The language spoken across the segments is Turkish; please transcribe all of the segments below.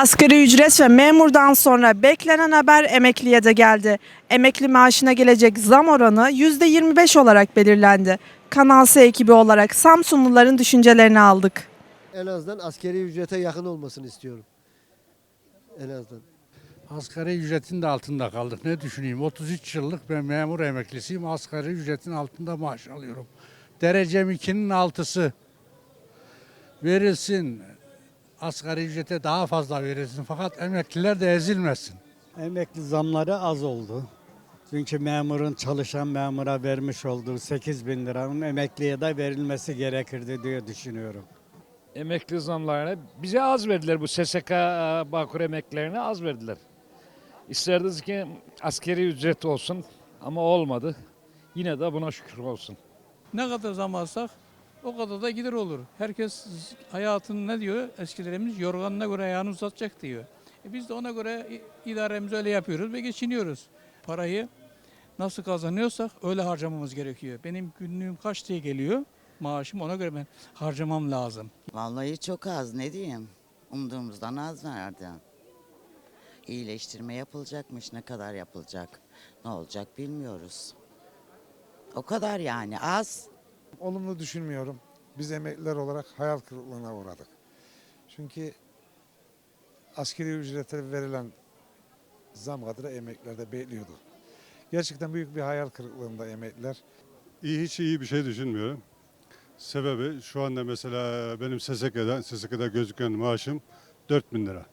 Asgari ücret ve memurdan sonra beklenen haber emekliye de geldi. Emekli maaşına gelecek zam oranı %25 olarak belirlendi. Kanal S ekibi olarak Samsunluların düşüncelerini aldık. En azından askeri ücrete yakın olmasını istiyorum. En azından. Asgari ücretin de altında kaldık. Ne düşüneyim? 33 yıllık ben memur emeklisiyim. Asgari ücretin altında maaş alıyorum. Derecem 2'nin altısı. Verilsin. Asgari ücrete daha fazla verilsin. Fakat emekliler de ezilmesin. Emekli zamları az oldu. Çünkü memurun çalışan memura vermiş olduğu 8 bin liranın emekliye de verilmesi gerekirdi diye düşünüyorum. emekli zamlarına bize az verdiler bu SSK Bağkur emeklilerine az verdiler. İsterdik ki askeri ücret olsun ama olmadı. Yine de buna şükür olsun. Ne kadar zam alsak o kadar da gider olur. Herkes hayatını ne diyor? Eskilerimiz yorganına göre ayağını uzatacak diyor. E biz de ona göre idaremizi öyle yapıyoruz ve geçiniyoruz. Parayı nasıl kazanıyorsak öyle harcamamız gerekiyor. Benim günlüğüm kaç diye geliyor? Maaşım ona göre ben harcamam lazım. Vallahi çok az ne diyeyim. Umduğumuzdan az verdi. İyileştirme yapılacakmış ne kadar yapılacak ne olacak bilmiyoruz. O kadar yani az. Olumlu düşünmüyorum. Biz emekliler olarak hayal kırıklığına uğradık. Çünkü askeri ücrete verilen zam kadar emekliler de bekliyordu. Gerçekten büyük bir hayal kırıklığında emekliler. İyi hiç iyi bir şey düşünmüyorum. Sebebi şu anda mesela benim SSK'da, SSK'da gözüken maaşım 4000 lira.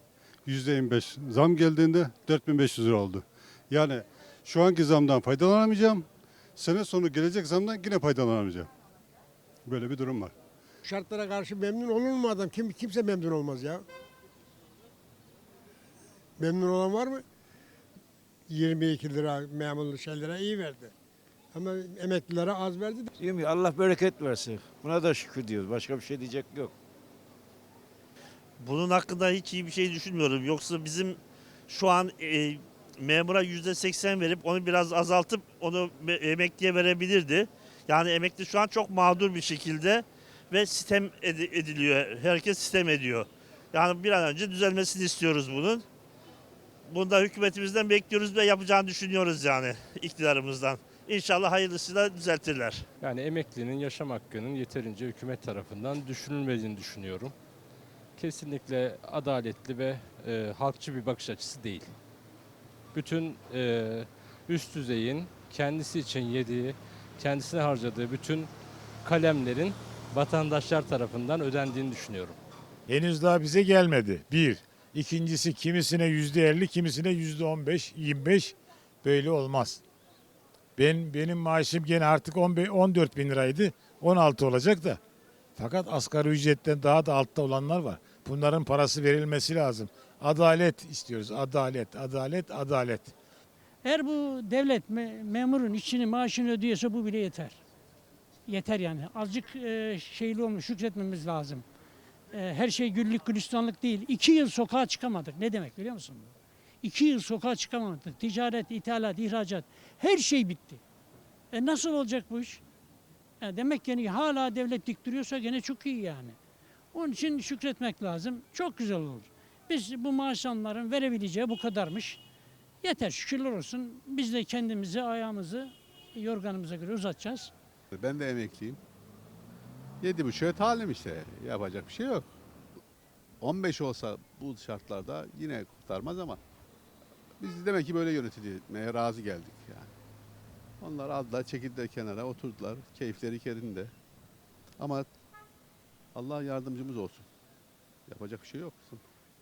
%25 zam geldiğinde 4500 lira oldu. Yani şu anki zamdan faydalanamayacağım. Sene sonu gelecek zamdan yine faydalanamayacağım. Böyle bir durum var. şartlara karşı memnun olur mu adam? Kim kimse memnun olmaz ya. Memnun olan var mı? 22 lira memurlu şeylere iyi verdi. Ama emeklilere az verdi. Diyorum ki Allah bereket versin. Buna da şükür diyoruz. Başka bir şey diyecek yok. Bunun hakkında hiç iyi bir şey düşünmüyorum. Yoksa bizim şu an e, memura yüzde seksen verip onu biraz azaltıp onu me- emekliye verebilirdi. Yani emekli şu an çok mağdur bir şekilde ve sistem edi- ediliyor. Herkes sistem ediyor. Yani bir an önce düzelmesini istiyoruz bunun. Bunu da hükümetimizden bekliyoruz ve yapacağını düşünüyoruz yani iktidarımızdan. İnşallah hayırlısıyla düzeltirler. Yani emeklinin yaşam hakkının yeterince hükümet tarafından düşünülmediğini düşünüyorum. Kesinlikle adaletli ve e, halkçı bir bakış açısı değil. Bütün e, üst düzeyin kendisi için yediği, kendisine harcadığı bütün kalemlerin vatandaşlar tarafından ödendiğini düşünüyorum. Henüz daha bize gelmedi. Bir. İkincisi kimisine yüzde elli, kimisine yüzde on beş, yirmi beş. Böyle olmaz. Ben, benim maaşım gene artık 15, 14 bin liraydı. 16 olacak da. Fakat asgari ücretten daha da altta olanlar var. Bunların parası verilmesi lazım. Adalet istiyoruz. Adalet, adalet, adalet. Eğer bu devlet memurun işini maaşını ödüyorsa bu bile yeter. Yeter yani. Azıcık e, şeyli olmuş şükretmemiz lazım. E, her şey güllük gülistanlık değil. İki yıl sokağa çıkamadık. Ne demek biliyor musun? İki yıl sokağa çıkamadık. Ticaret, ithalat, ihracat her şey bitti. E nasıl olacak bu iş? E demek yani hala devlet dik duruyorsa gene çok iyi yani. Onun için şükretmek lazım. Çok güzel olur. Biz bu maaş verebileceği bu kadarmış. Yeter şükürler olsun. Biz de kendimizi, ayağımızı yorganımıza göre uzatacağız. Ben de emekliyim. 7,5'e talim işte. Yapacak bir şey yok. 15 olsa bu şartlarda yine kurtarmaz ama biz demek ki böyle yönetilmeye razı geldik yani. Onlar aldılar, çekildiler kenara, oturdular. Keyifleri yerinde. Ama Allah yardımcımız olsun. Yapacak bir şey yok.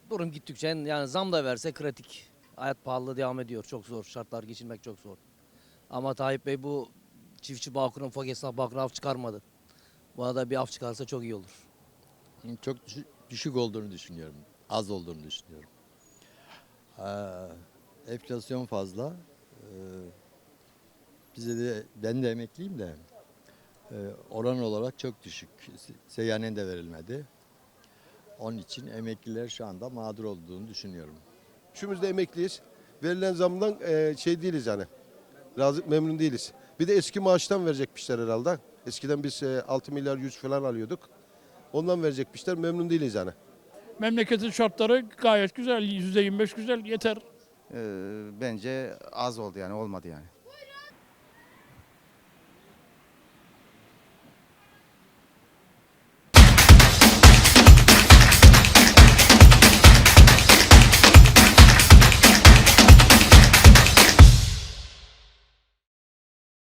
Durum gittikçe yani zam da verse kritik. Hayat pahalılığı devam ediyor. Çok zor. Şartlar geçinmek çok zor. Ama Tayyip Bey bu çiftçi Bağkur'un ufak esnaf Bağkur'a af çıkarmadı. Buna da bir af çıkarsa çok iyi olur. Çok düşük olduğunu düşünüyorum. Az olduğunu düşünüyorum. enflasyon fazla. bize de ben de emekliyim de oran olarak çok düşük. Seyyanen de verilmedi. Onun için emekliler şu anda mağdur olduğunu düşünüyorum. Üçümüz de emekliyiz. Verilen zamdan eee, şey değiliz yani. Razı memnun değiliz. Bir de eski maaştan verecekmişler herhalde. Eskiden biz eee, 6 milyar 100 falan alıyorduk. Ondan verecekmişler. Memnun değiliz yani. Memleketin şartları gayet güzel. %25 güzel yeter. Ee, bence az oldu yani olmadı yani.